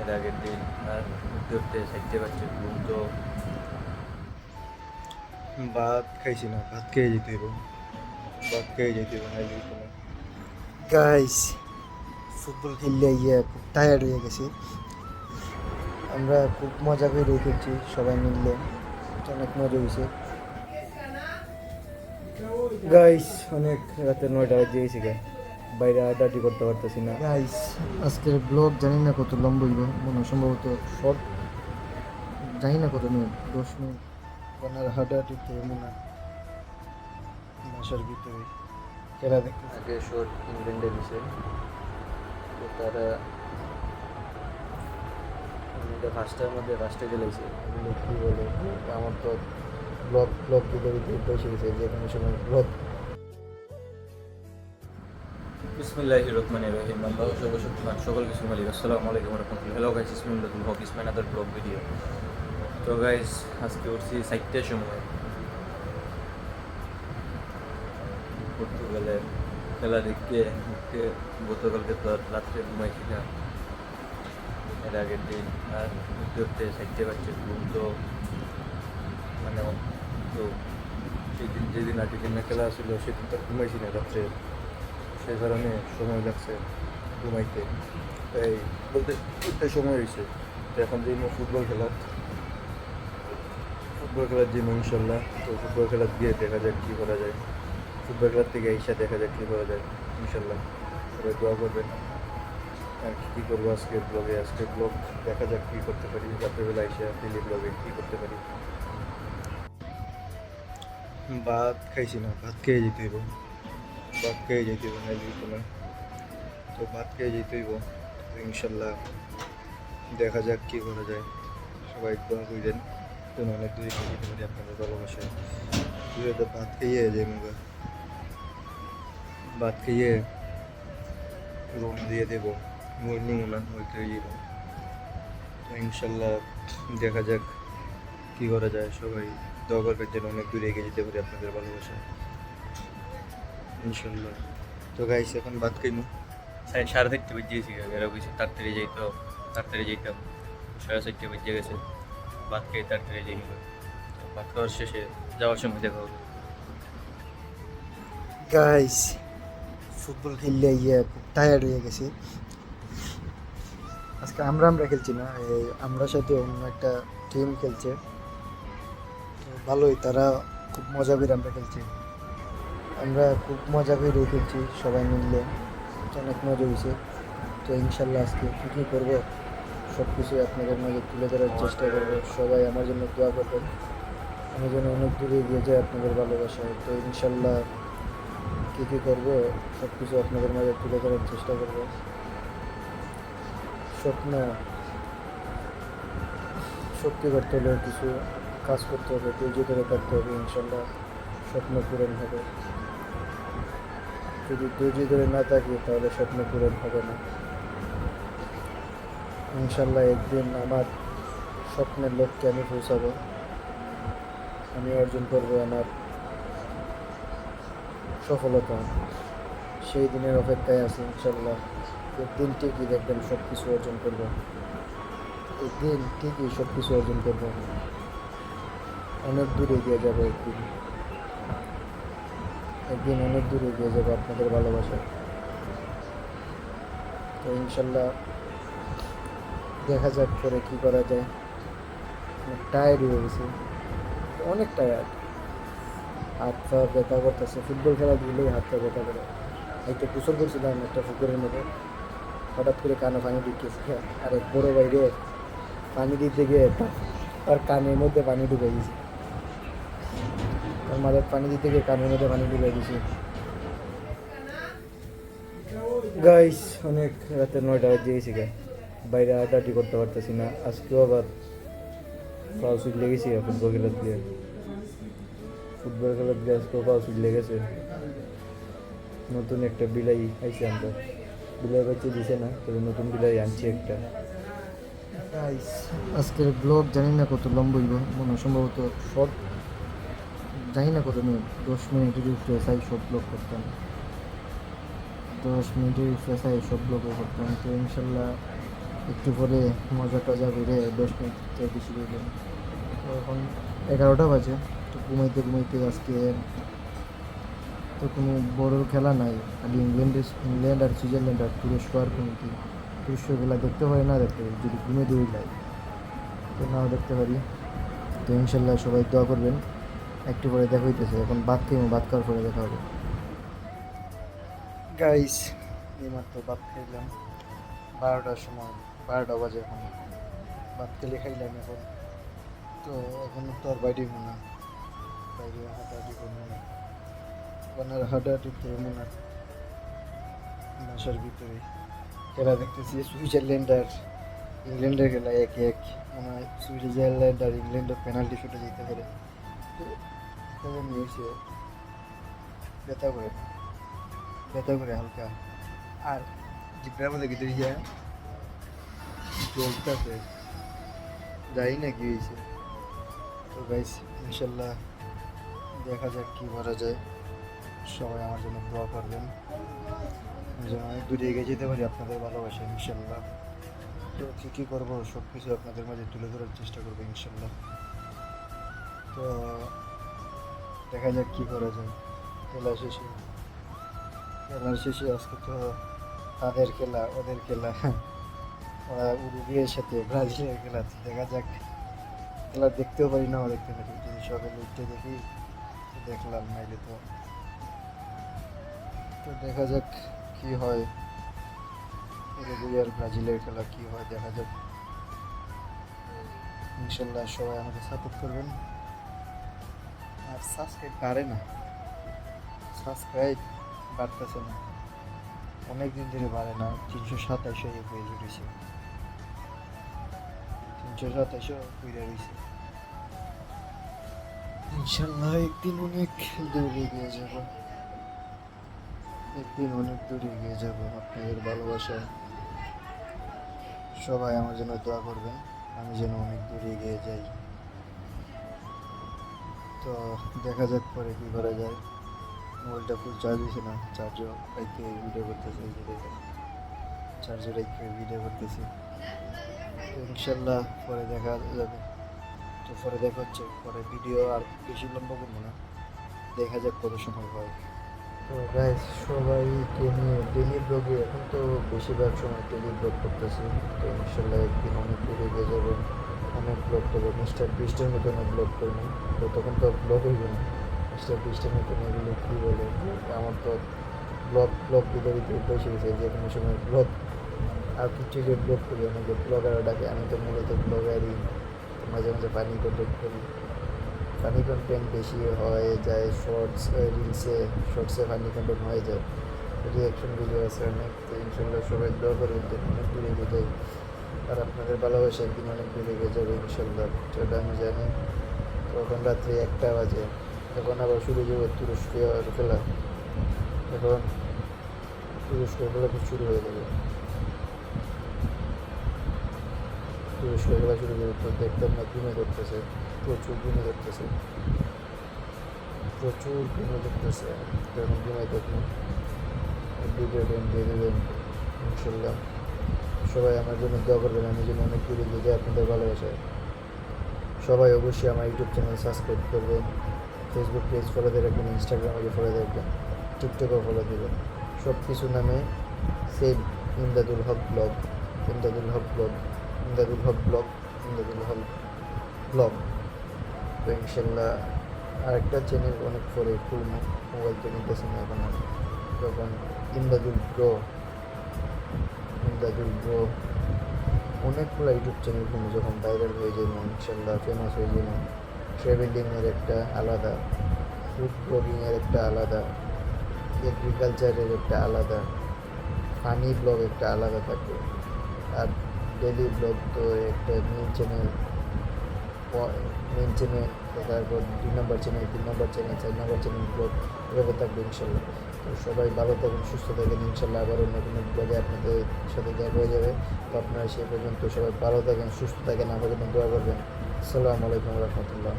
এর আগের দিন আর উঠতে উঠতে বাচ্চা ঘুম তো ভাত খাইছি না ভাত খেয়ে যেতে হইব। ভাত খেয়ে যেতে হইব না। গাইস ফুটবল খেললে ইয়ে খুব টায়ার্ড হয়ে গেছি। আমরা খুব মজা করে খেলছি সবাই মিললে। অনেক মজা হয়েছে গাইস অনেক রাতে নয়টা বাজে গেছি গা। বাইরে আড্ডাটি করতে পারতেছি না। গাইস আজকের ব্লগ জানি না কত লম্বা হইব মনে সম্ভবত শর্ট জানি না কত মিনিট দশ মিনিট। ওনার হাড্ডাটি থেকে মনে হয় বাসার ভিতরে খেলা দেখতে আগে শোর ইংল্যান্ডে দিছে। তো তারা ফার্স্টের মধ্যে ফার্স্টে গেলেছে এগুলো কী বলে? আমার তো ব্লগ ব্লগ দিতে দিতে বসে গেছে যে কোনো সময় ব্লগ বিসমিল্লাহ রহমান রহিম। আল্লাহ সর্বশক্তিমান সকল কিছু মালিক আসসালামু আলাইকুম রহমতুল্লাহ উঠছি চারটের সময়। পর্তুগালের খেলা দেখতে দেখতে গতকালকে তো রাত্রে ঘুমাইছি না। এর আগের দিন আর উঠতে উঠতে চারটে বাচ্চা ঘুম তো মানে তো সেদিন যেদিন আর্জেন্টিনা খেলা ছিল, সেদিন তো ঘুমাইছি না রাত্রে। সেই কারণে সময় লাগছে ঘুমাইতে। তাই বলতে উঠতে সময় হয়েছে। তো এখন যে ফুটবল খেলা, ফুটবল খেলার যে ইনশাল্লাহ তো ফুটবল খেলার দিয়ে দেখা যাক কী করা যায়। ফুটবল খেলার থেকে ঈশা দেখা যাক কী করা যায়, ইনশাল্লাহ। সবাই দোয়া করবেন। আর কী কী করব আজকে ব্লগে আজকে ব্লগ দেখা যাক কী করতে পারি। রাত্রেবেলা এসে ডেলি ব্লগে কী করতে পারি? ভাত খাইছি না, ভাত খেয়ে যেতে হইব। ভাত খেয়ে যেতে হইব হইতো না। তো ভাত খেয়ে যেতে হইব ইনশাল্লাহ দেখা যাক কী করা যায়। সবাই দোয়া করবেন তো অনেক দূরে খেয়ে যেতে পারি আপনাদের ভালোবাসায়। দূরে তো ভাত খেয়ে যাই মুগা। ভাত খেয়ে রুম দিয়ে দেব মর্নিং না ওইতে যাব তো ইনশাল্লাহ দেখা যাক কী করা যায়, সবাই দোয়া করবেন যেন অনেক দূরে এগিয়ে যেতে পারি আপনাদের ভালোবাসায়। ইনশাল্লাহ তো গাইস এখন ভাত খাইমু। সাড়ে সাড়ে চারটে বেজেছি এরা কিছু তাড়াতাড়ি যাইতো তাড়াতাড়ি যাইতাম সাড়ে চারটে বেজে গেছে ভাত খেয়ে তাড়াতাড়ি যাই তো ভাত খাওয়ার শেষে যাওয়ার সময় দেখা হবে। গাইস ফুটবল খেললে ইয়ে খুব টায়ার্ড হয়ে গেছি। আজকে আমরা আমরা খেলছি না আমরা সাথে অন্য একটা টিম খেলছে। তো ভালোই তারা খুব মজা করে আমরা খেলছি। আমরা খুব মজা করে খেলছি সবাই মিললে অনেক মজা হয়েছে। তো ইনশাল্লাহ আজকে কী কী করব সব কিছু আপনাদের মাঝে তুলে ধরার চেষ্টা করব। সবাই আমার জন্য দোয়া করবেন। আমি যেন অনেক দূরে এগিয়ে যাই আপনাদের ভালোবাসায়। তো ইনশাল্লাহ কী কী করব সব কিছু আপনাদের মাঝে তুলে ধরার চেষ্টা করব। স্বপ্ন সত্যি করতে হলে কিছু কাজ করতে হবে, ধৈর্য ধরে থাকতে হবে ইনশাল্লাহ। স্বপ্ন পূরণ হবে। যদি ধৈর্য ধরে না থাকি, তাহলে স্বপ্ন পূরণ হবে না। ইনশাল্লাহ একদিন আমার স্বপ্নের লক্ষ্যে আমি পৌঁছাবো। আমি অর্জন করব আমার সফলতা। সেই দিনের অপেক্ষায় আছি ইনশাল্লাহ। একদিন ঠিকই দেখবেন সব কিছু অর্জন করব। একদিন ঠিকই সব কিছু অর্জন করব। অনেক দূরে এগিয়ে যাব একদিন। একদিন অনেক দূর এগিয়ে যাব আপনাদের ভালোবাসা তো ইনশাল্লাহ দেখা যাক পরে কী করা যায়। অনেক টায়ার্ড হয়ে গেছে। অনেক টায়ার্ড হাত পা ব্যথা করতেছে। ফুটবল খেলা দিলেই হাত পা ব্যথা করে। একটা গোসল করছিলাম একটা পুকুরের মধ্যে। হঠাৎ করে কানে পানি ঢুকিয়েছে আর এক বড় বাইরে পানি দিতে গিয়ে তার কানের মধ্যে পানি ঢুকে গেছে মাঝে পানি দিতে গিয়ে কানের মধ্যে পানি ঢুকে গেছে গাইস অনেক রাতে নয়টা বাজে গেছি গা। বাইরে আড্ডাটি করতে পারতেছি না। আজকেও আবার পাও সুইচ লেগেছি ফুটবল খেলার দিয়ে। ফুটবল খেলার দিয়ে আজকেও পাও সুইচ লেগেছে। নতুন একটা বিলাই আইছে আমরা বিলাই বাচ্চা দিছে না, তবে নতুন বিলাই আনছি একটা। আজকের ব্লগ জানি না কত লম্বা মনে সম্ভবত শর্ট জানি না কত মিনিট দশ মিনিটের চাই সব ব্লগ করতাম। দশ মিনিটের চাই সব ব্লগও করতাম, তো ইনশাল্লাহ একটু পরে মজা টজা করে দশ মিনিট বেশি করবেন তো এখন এগারোটা বাজে, তো ঘুমাইতে ঘুমাইতে আজকে তো কোনো বড় খেলা নাই। খালি ইংল্যান্ডের ইংল্যান্ড আর সুইজারল্যান্ড আর তুরস্ক আর কোনো কি তুরস্কগুলা দেখতে পারি না, দেখতে পারি যদি ঘুমে দিয়ে লাই তো নাও দেখতে পারি। তো ইনশাল্লাহ সবাই দোয়া করবেন। একটু পরে দেখা হইতেছে, এখন ভাত খেয়ে ভাত খাওয়ার পরে দেখা হবে। গাইস এইমাত্র ভাত খাইলাম, বারোটার সময়, বারোটা বাজে এখন। ভাত খেলে খাইলাম এখন। তো এখন তো আর বাইরে মনে বাইরে হাঁটাহাঁটি করব না। আর হাঁটাহাঁটি করব না। বাসার ভিতরে। খেলা দেখতেছি সুইজারল্যান্ড আর ইংল্যান্ডের খেলা এক এক। মনে হয় সুইজারল্যান্ড আর ইংল্যান্ডের পেনাল্টি শুটে যেতে পারে। কেমন ব্যথা করে। ব্যথা করে হালকা। আর জিব্রার মধ্যে গিয়া চলতেছে যাই না কি হয়েছে। তো গাইস ইনশাল্লাহ দেখা যাক কি করা যায়। সবাই আমার জন্য দোয়া করবেন। যেন অনেক দূরে এগিয়ে যেতে পারি আপনাদের ভালোবাসা ইনশাল্লাহ। তো কী কী করব সব কিছু আপনাদের মাঝে তুলে ধরার চেষ্টা করব, ইনশাল্লাহ। তো দেখা যাক কী করা যায়। খেলা শেষে। খেলার শেষে আজকে তো তাদের খেলা, ওদের খেলা। ওরা উরুগুয়ের সাথে ব্রাজিলের খেলা দেখা যাক। খেলা দেখতেও পারি না দেখতে পারি। যদি সকালে উঠতে দেখি দেখলাম নাইলে তো। তো দেখা যাক কি হয়। উরুগুয়ে আর ব্রাজিলের খেলা কি হয়, দেখা যাক। ইনশাল্লাহ সবাই আমাকে সাপোর্ট করবেন। সাবস্ক্রাইব পারে না। সাবস্ক্রাইব বাড়তেছে না। অনেক দিন ধরে বাড়ে না, তিনশো সাতাশে হয়ে রয়েছে। তিনশো সাতাশে হয়ে রয়েছে। ইনশাল্লাহ একদিন অনেক দূরে এগিয়ে যাব। একদিন অনেক দূরে এগিয়ে যাব। আপনাদের ভালোবাসায় সবাই আমার জন্য দোয়া করবেন। আমি যেন অনেক দূরে এগিয়ে যাই। তো দেখা যাক পরে কী করা যায়। মোবাইলটা ফুল চার্জ হয়েছে না? চার্জও রেখে ভিডিও করতেছে, এই যে দেখেন। রেখে ভিডিও করতেছি। তো ইনশাল্লাহ পরে দেখা যাবে। তো পরে দেখা হচ্ছে। পরে ভিডিও আর বেশি লম্বা করব না। দেখা যাক কত সময় হয়। তো গাইস সবাইকে নিয়ে ডেলি ব্লগে এখন তো বেশিরভাগ সময় ডেলি ব্লগ করতেছি। তো ইনশাল্লাহ একদিন অনেক দূরে এগিয়ে যাব। ব্লগ করব মিস্টার বিস্টের মতন ব্লগ করিনি তো তখন তো ব্লগ হইবে না। মিস্টার বিস্টের মতন এগুলো কী বলে? আমার তো ব্লগ ব্লগ দিতে দিতে বসে গেছে যে কোনো সময় ব্লগ আর কিছু যে ব্লগ করি অনেকে ব্লগার ডাকে, আমি তো মূলত ব্লগারই মাঝে মাঝে পানি কন্টেন্ট করি। ফানি কন্টেন্ট বেশি হয়ে যায় শর্টস রিলসে শর্টসে ফানি কন্টেন্ট হয়ে যায়। রিয়াকশন ভিডিও আছে অনেক, তো ইনশাল্লাহ সবাই দোয়া করবেন যে অনেক দূরে যাই আর আপনাদের ভালোবাসা একদিন অনেক এগিয়ে যাবে ইনশাল্লাহ সেটা আমি জানি। তখন রাত্রি একটা বাজে। এখন আবার শুরু যাবে তুরস্ক খেলা। এখন তুরস্ক খেলা খুব শুরু হয়ে যাবে। তুরস্ক খেলা শুরু হয়ে তো দেখতাম না ঘুমে ধরতেছে। প্রচুর ঘুমে ধরতেছে। প্রচুর ঘুমে ধরতেছে। এখন ঘুমাই দেখুন দিয়ে দেবেন ইনশাল্লাহ সবাই আমার জন্য দোয়া করবেন, আমি যেন অনেক দূরে গিয়ে আপনাদের ভালোবাসায়। সবাই অবশ্যই আমার ইউটিউব চ্যানেল সাবস্ক্রাইব করবেন ফেসবুক পেজ ফলো দিয়ে রাখবেন ইনস্টাগ্রামে ফলো দিয়ে রাখবেন টিকটকেও ফলো দেবেন। সব কিছু নামে same Imdadul Haque blog Imdadul Haque blog Imdadul Haque blog Imdadul Haque blog তো ইনশাল্লাহ আরেকটা চ্যানেল অনেক পরে খুলবো মোবাইল তো নিতেছে এখন আর। তখন ইমদাদুল প্রো প্রো অনেকগুলো ইউটিউব চ্যানেল খুলবো যখন ভাইরাল হয়ে যাব ইনশাল্লাহ ফেমাস হয়ে যাব ট্রাভেলিংয়ের একটা আলাদা ফুড ব্লগিংয়ের একটা আলাদা এগ্রিকালচারের একটা আলাদা ফানি ব্লগ একটা আলাদা থাকে। আর ডেলি ব্লগ তো একটা মেন চ্যানেল মেন চ্যানেল তারপর দুই নম্বর চ্যানেল তিন নম্বর চ্যানেল চার নম্বর চ্যানেল ব্লগ এভাবে থাকবে ইনশাল্লাহ। সবাই ভালো থাকুন, সুস্থ থাকেন, ইনশাল্লাহ আবারও নতুন ব্লগে আপনাদের সাথে দেখা হয়ে যাবে। তো আপনারা সেই পর্যন্ত সবাই ভালো থাকেন, সুস্থ থাকেন জন্য দোয়া করবেন। আসসালামু আলাইকুম রহমতুল্লাহ।